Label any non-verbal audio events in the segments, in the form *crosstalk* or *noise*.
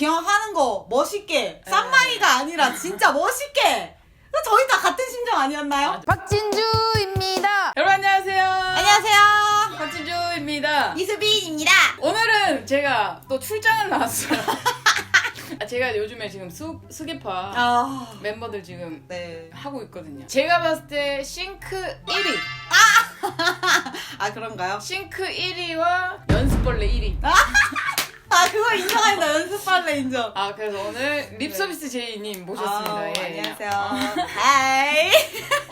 기왕 하는 거 멋있게 쌈마이가 아니라 진짜 멋있게 저희 다 같은 심정 아니었나요? 박진주입니다. 여러분 안녕하세요. 안녕하세요 박진주입니다. 이수빈입니다 오늘은 제가 또 출장을 나왔어요. *laughs* 아, 제가 요즘에 지금 수, 수계파 아... 멤버들 지금 네. 하고 있거든요. 제가 봤을 때 싱크 1위, *laughs* 아 그런가요? 싱크 1위와 연습벌레 1위. *laughs* 아 그거 인정한다 연습할래 인정 아 그래서 오늘 립서비스 제이님 모셨습니다. 아, 예, 예. 안녕하세요 아. 하이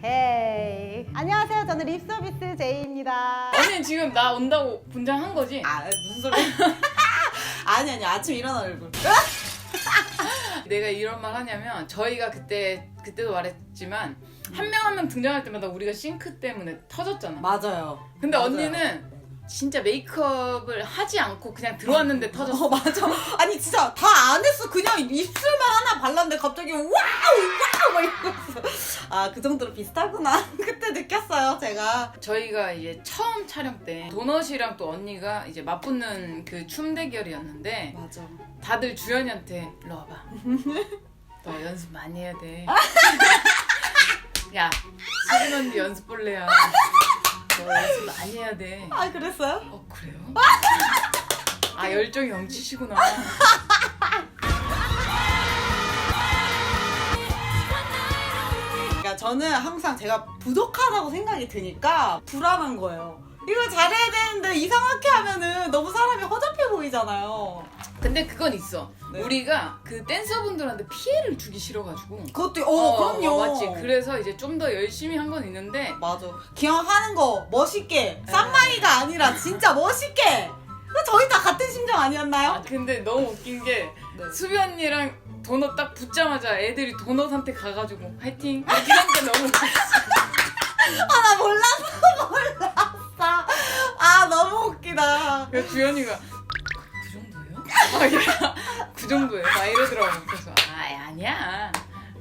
헤이. *laughs* 안녕하세요. 저는 립서비스 제이입니다. 언니 지금 나 온다고 분장한 거지? 아 무슨 소리 *laughs* 아니 아니 아침 일어나 얼굴 *laughs* 내가 이런 말 하냐면 저희가 그때 그때도 말했지만 한 명 한 명 등장할 때마다 우리가 싱크 때문에 터졌잖아. 맞아요 근데 맞아요. 언니는 진짜 메이크업을 하지 않고 그냥 들어왔는데 터졌어. 어 *laughs* 맞아 아니 진짜 다 안 했어 그냥 입술만 하나 발랐는데 갑자기 와우 와우 막 이러면서 아그 정도로 비슷하구나 *laughs* 그때 느꼈어요 제가 저희가 이제 처음 촬영 때 도넛이랑 또 언니가 이제 맞붙는 그 춤 대결이었는데 맞아 다들 주연이한테 일로 와봐. 너 연습 많이 해야 돼. *laughs* 야, 수진 언니 연습 볼래야. 너 연습 많이 해야 돼. 아 그랬어요? 어 그래요? 아 열정이 넘치시구나. 그러니까 저는 항상 제가 부족하다고 생각이 드니까 불안한 거예요 이걸 잘해야 되는데 이상하게 하면은 너무 사람이 허접해 보이잖아요 근데 그건 있어. 네. 우리가 그 댄서분들한테 피해를 주기 싫어가지고. 그것도 어, 그럼요 어, 맞지. 그래서 이제 좀 더 열심히 한 건 있는데 맞아. 기왕 하는 거 멋있게. 네. 쌈마이가 아니라 진짜 멋있게. 저희 다 같은 심정 아니었나요? 아 근데 너무 웃긴 게 네. 수비 언니랑 도넛 딱 붙자마자 애들이 도넛한테 가가지고 화이팅 이렇게 하니까 너무 웃겼 그래서 주연이가 그 정도예요? 막 이래. 그 정도예요? 막 이러더라고. 그래서 아 아니야.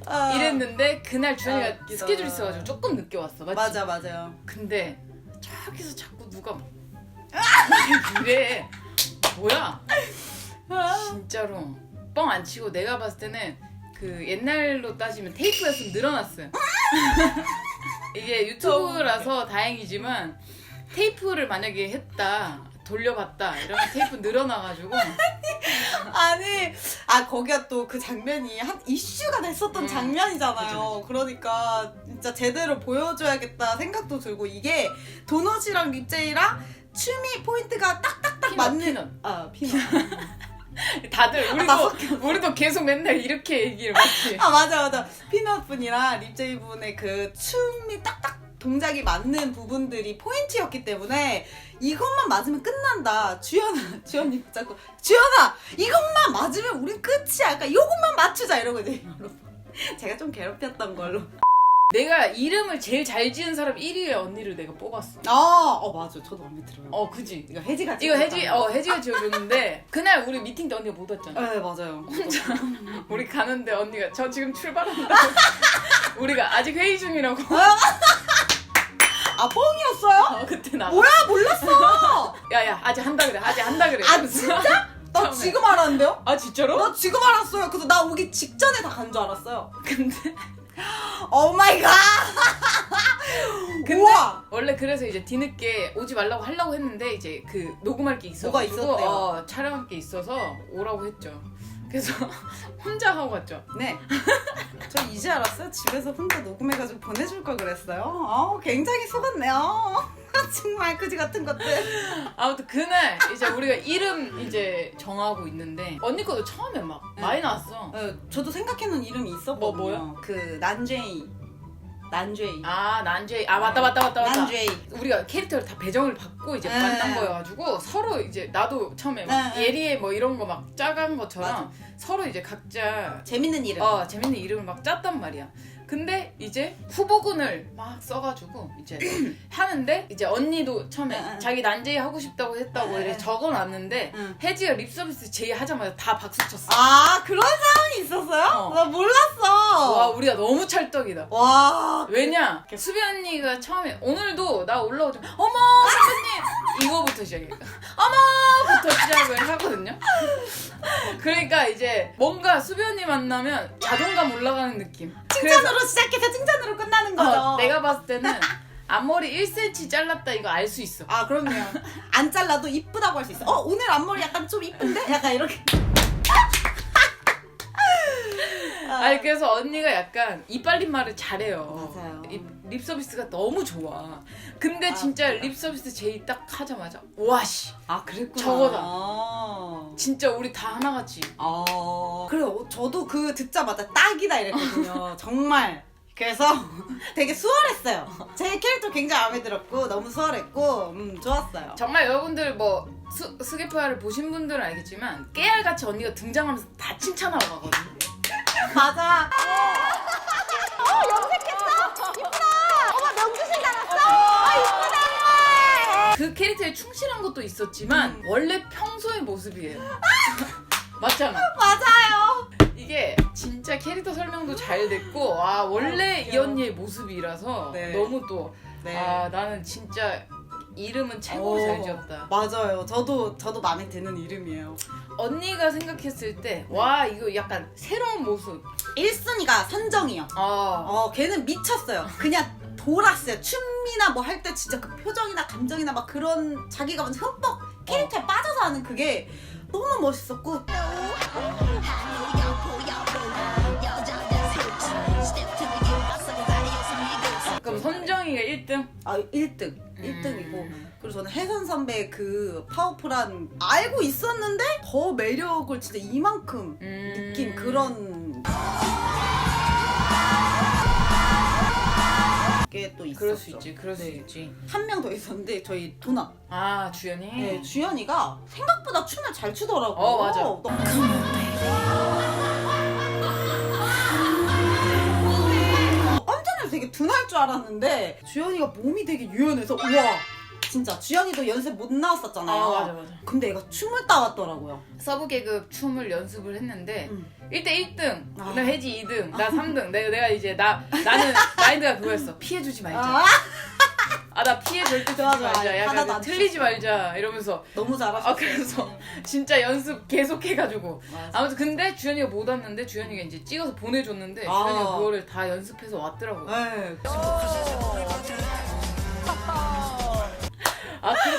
아, 이랬는데 그날 주연이가 아, 웃기다. 스케줄 있어가지고 조금 늦게 왔어. 맞지? 맞아, 맞아요. 근데 저기서 자꾸 누가 막 이래 뭐야 진짜로 뻥 안 치고 내가 봤을 때는 그 옛날로 따지면 테이프였으면 늘어났어요 *laughs* 이게 유튜브라서 다행이지만 테이프를 만약에 했다 돌려봤다 이러면 테이프 늘어나가지고 *laughs* 아니, 아, 거기가 또 그 장면이 한 이슈가 됐었던 음. 장면이잖아요. 그러니까 진짜 제대로 보여줘야겠다 생각도 들고 이게 도넛이랑 립제이랑 춤이 포인트가 딱딱딱 피넛, 맞는. 피넛. 아, 피넛. *laughs* 다들 나 우리도 우리도 계속 맨날 이렇게 얘기를 맞지 아 맞아 맞아 피넛 분이랑 립제이 분의 그 춤이 딱딱 동작이 맞는 부분들이 포인트였기 때문에 이것만 맞으면 끝난다. 주연아 주연이 붙잡고 주연아 이것만 맞으면 우린 끝이야. 그러니까 이것만 맞추자. 이러거든요 여러분. 제가 좀 괴롭혔던 걸로. 내가 이름을 제일 잘 지은 사람 1위의 언니를 내가 뽑았어. 아 어 맞아. 저도 마음에 들어요. 어 그지? 이거 혜지가 이거 찍었다. 혜지 어 혜지가 지어줬는데 그날 우리 미팅 때 언니가 못 왔잖아. 네 맞아요. 혼자 우리 가는데 언니가 저 지금 출발한다. *laughs* 우리가 아직 회의 중이라고. 아 뻥이었어요? 어, 그때 나. 뭐야 몰랐어 *laughs* 야야 아직 한다 그래. 아직 한다 그래. 아. 진짜? 나 처음에. 지금 알았는데요? 아 진짜로? 나 지금 알았어요 그래서 나 오기 직전에 다 간 줄 알았어요 근데 오 마이 갓! 근데 우와! 원래 그래서 이제 뒤늦게 오지 말라고 하려고 했는데 이제 그 녹음할 게 있어. 뭐가 있었대요? 어, 촬영할 게 있어서 오라고 했죠. 그래서 *laughs* 혼자 하고 갔죠. 네. 저 이제 알았어요. 집에서 혼자 녹음해가지고 보내줄 걸 그랬어요. 어, 굉장히 속았네요. *laughs* 정말 그지 같은 것들. 아무튼 그날 이제 우리가 이름 이제 정하고 있는데 언니 것도 처음에 막 네. 많이 나왔어. 어, 저도 생각해놓은 이름이 있었거든요. 뭐, 뭐요? 그 난제이. 난제이. 아 난제이 아 맞다 맞다 맞다 맞다. 난제이. 우리가 캐릭터를 다 배정을 받고 이제 네. 만난 거여가지고 서로 이제 나도 처음에 막 네, 네. 예리해 뭐 이런 거 막 짜간 것처럼. 서로 이제 각자 재밌는 이름. 어 재밌는 이름을 막 짰단 말이야. 근데 이제 후보군을 막 써가지고 이제 *clears throat* 하는데 이제 언니도 처음에 응, 응. 자기 난제이 하고 싶다고 했다고 응, 이렇게 응. 적어놨는데 응. 혜지가 립서비스 제의 하자마자 다 박수 쳤어. 아, 그런 상황이 있었어요? 어. 나 몰랐어. 와 우리가 너무 찰떡이다. 와. 왜냐 수비 언니가 처음에 오늘도 나 올라오자 어머 선배님 이거부터 시작해. 어머부터 시작을 하거든요. 그러니까 이제 뭔가 수비 언니 만나면 자존감 올라가는 느낌. 칭찬으로 시작해서 칭찬으로 끝나는 거죠. 어, 내가 봤을 때는 앞머리 1cm 잘랐다 이거 알 수 있어. 아 그럼요. 안 잘라도 이쁘다고 할 수 있어. 어 오늘 앞머리 약간 좀 이쁜데? 약간 이렇게. 아니 그래서 언니가 약간 이빨린 말을 잘해요. 맞아요. 이- 립 서비스가 너무 좋아. 근데 아, 진짜? 립 서비스 제이 딱 하자마자 와씨 아 그랬구나. 저거다. 아. 진짜 우리 다 하나같이. 아 그래요. 저도 그 듣자마자 딱이다 이랬거든요. *laughs* 정말. 그래서 *laughs* 되게 수월했어요. 제 캐릭터 굉장히 마음에 들었고 너무 수월했고 음, 좋았어요. 정말 여러분들 뭐 스, 스게프아를 보신 분들은 알겠지만 깨알같이 언니가 등장하면서 다 칭찬하고 가거든요. 맞아. 어머 명주신 닮았어? 아 이쁘다. 그 캐릭터에 충실한 것도 있었지만 음. 원래 평소의 모습이에요. *laughs* 맞잖아. 맞아요. 이게 진짜 캐릭터 설명도 잘 됐고 아 원래 이 귀여워. 언니의 모습이라서 네. 너무 또 네. 아 나는 진짜 이름은 최고로 잘 어, 지었다. 맞아요. 저도 저도 마음에 드는 이름이에요. 언니가 생각했을 때 와 이거 약간 새로운 모습. 1순위가 선정이요. 아 어, 걔는 미쳤어요. 그냥 돌았어요. 춤이나 뭐 할 때 진짜 그 표정이나 감정이나 막 그런 자기가 완전 흠뻑 캐릭터에 빠져서 하는 그게 너무 멋있었고 선정이가 1등. 아 1등. 1등이고 그리고 저는 혜선 선배의 그 파워풀한 알고 있었는데 더 매력을 진짜 이만큼 음. 느낀 그런 게 또 있었죠. 그럴 수 있지, 그럴 수 있지. 한 명 더 있었는데 저희 도나 아 주연이. 네, 주연이가 생각보다 춤을 잘 추더라고요. 어, 맞아. 너 되게 둔할 줄 알았는데 주연이가 몸이 되게 유연해서 우와 진짜 주연이도 연습 못 나왔었잖아요. 아 맞아 맞아. 근데 얘가 춤을 따왔더라고요. 서브 계급 춤을 연습을 했는데 음. 1대 1등, 아. 나 혜지 2등, 나 *laughs* 3등. 내가 내가 이제 나 나는 *laughs* 마인드가 그거였어. 피해주지 말자. 아, 아 나 피해 절대 주지 맞아. 말자. 하나도 약간 안 틀리지. 말자 이러면서 너무 잘하셨어요. 아 그래서 *laughs* 진짜 연습 계속 해가지고 맞아. 아무튼 근데 주연이가 못 왔는데 주연이가 이제 찍어서 보내줬는데 아. 주연이가 그거를 다 연습해서 왔더라고. 네.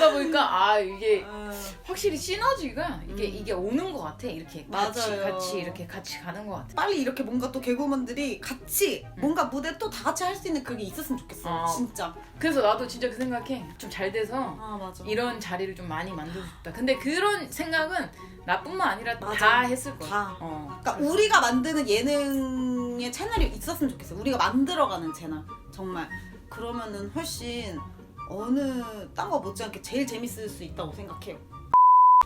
아 그러다 보니까 아 이게 어, 확실히 시너지가 이게 음. 이게 오는 것 같아 이렇게 같이 맞아요. 같이 이렇게 같이 가는 것 같아. 빨리 이렇게 뭔가 또 개그우먼들이 같이 음. 뭔가 무대 또 다 같이 할 수 있는 그게 있었으면 좋겠어. 아. 진짜. 그래서 나도 진짜 그 생각해 좀 잘 돼서 아 맞아. 이런 자리를 좀 많이 만들고 싶다. 근데 그런 생각은 나뿐만 아니라 맞아. 다 했을 거야. 다. 어. 그러니까 우리가 만드는 예능의 채널이 있었으면 좋겠어. 우리가 만들어가는 채널 정말 그러면은 훨씬 어느 딴 거 못지않게 제일 재밌을 수 있다고 생각해요.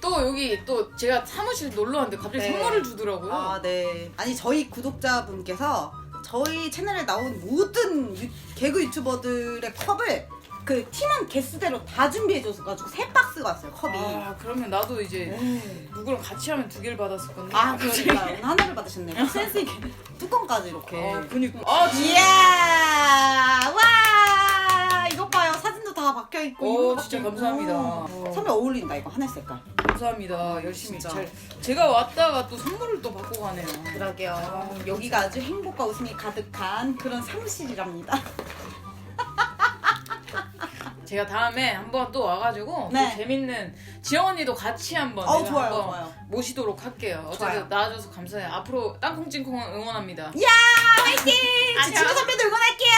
또 여기 또 제가 사무실 놀러 왔는데 갑자기 네. 선물을 주더라고요. 아 네. 아니 저희 구독자분께서 저희 채널에 나온 모든 유- 개그 유튜버들의 컵을 그 팀원 개수대로 다 준비해줘가지고 세 박스가 왔어요 컵이. 아, 그러면 나도 이제 네. 누구랑 같이 하면 두 개를 받았을 건데. 아 그러니까 오늘 하나를 받으셨네요. *laughs* 센스 있게 뚜껑까지 이렇게. 아, 그니까. 아, 진짜. 이야 와 이것 봐요 사진도 다 박혀 있고 오, 것도 진짜 있고. 감사합니다. 어. 선배 어울린다 이거 하늘 색깔 감사합니다. 열심히 진짜. 잘. 제가 왔다가 또 선물을 또 받고 가네요. 그러게요 여기가 아주 행복과 웃음이 가득한 그런 사무실이랍니다 제가 다음에 한번 또 와가지고 네. 또 재밌는 지영 언니도 같이 한번 어 내가 좋아요 한번 좋아요 모시도록 할게요. 어쨌든 좋아요. 나와줘서 감사해요. 앞으로 땅콩찜콩 응원합니다. 야 화이팅 안녕. 지친구 선배도 응원할게요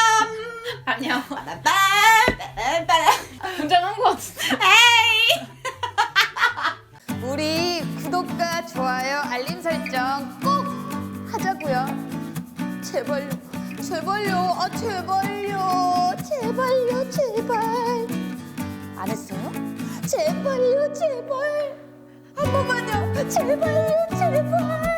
*laughs* 안녕. 빠라빠라빠라빠라 분장한 것 같은데. *laughs* 우리 구독과 좋아요, 알림 설정 꼭 하자고요. 제발요, 제발요, 아 제발요, 제발요, 제발. 안 했어요? 제발요, 제발. 한 번만요, 제발요, 제발.